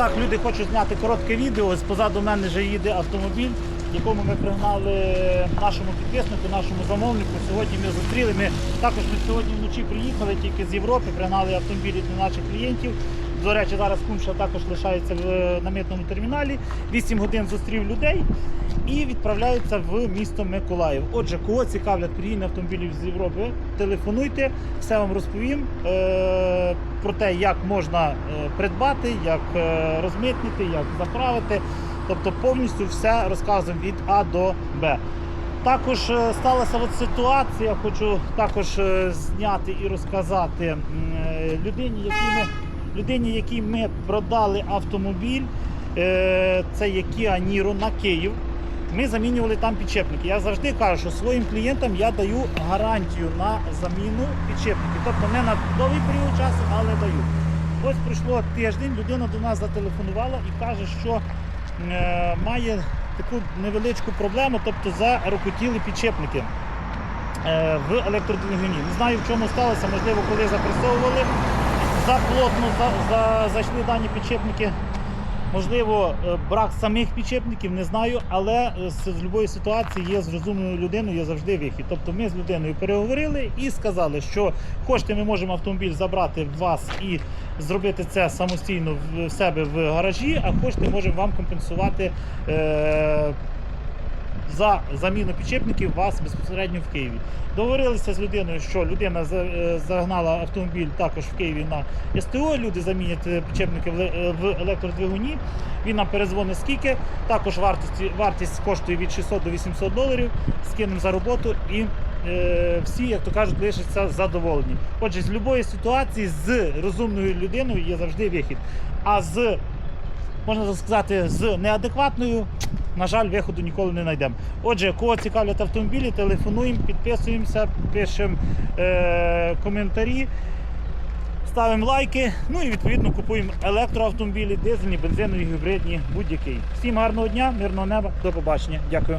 Так, люди хочуть зняти коротке відео. Ось позаду мене вже їде автомобіль, якому ми пригнали нашому підписнику, нашому замовнику. Сьогодні ми зустріли. Ми також ми сьогодні вночі приїхали тільки з Європи, пригнали автомобілі для наших клієнтів. До речі, зараз Кумша також лишається в на митному терміналі. 8 годин зустрів людей і відправляється в місто Миколаїв. Отже, кого цікавлять пригін автомобілів з Європи, телефонуйте, все вам розповім е- про те, як можна е, придбати, як е, розмитнити, як заправити. Тобто повністю все розказуємо від А до Б. Також е, сталася от ситуація, хочу також е, зняти і розказати е, людині, якій ми, людині, якій ми продали автомобіль. е, Це є Kia на Київ. Ми замінювали там підчепники. Я завжди кажу, що своїм клієнтам я даю гарантію на заміну підчепників. Тобто не на довгий період часу, але даю. Ось пройшло тиждень, людина до нас зателефонувала і каже, що е, має таку невеличку проблему, тобто зарокотіли підчепники е, в електродвигуні. Не знаю, в чому сталося, можливо, коли запресовували, заплотно за, за, зайшли дані підчепники. Можливо, е, брак самих підчепників, не знаю, але е, з, будь-якої ситуації є з розумною людиною, є завжди вихід. Тобто ми з людиною переговорили і сказали, що хочете, ми можемо автомобіль забрати в вас і зробити це самостійно в себе в гаражі, а хочете, можемо вам компенсувати е, за заміну підчепників вас безпосередньо в Києві. Договорилися з людиною, що людина е, загнала автомобіль також в Києві на СТО. Люди замінять е, ле- е, в електродвигуні. Він нам перезвонить скільки. Також вартість, вартість коштує від 600 до 800 доларів. Скинемо за роботу і всі, як то кажуть, лишаться задоволені. Отже, з будь-якої ситуації з розумною людиною є завжди вихід. А з можна сказати, з неадекватною, на жаль, виходу ніколи не знайдемо. Отже, кого цікавлять автомобілі, телефонуємо, підписуємося, пишемо е- коментарі, ставимо лайки, ну і відповідно купуємо електроавтомобілі, дизельні, бензинові, гібридні, будь-який. Всім гарного дня, мирного неба, до побачення. Дякую.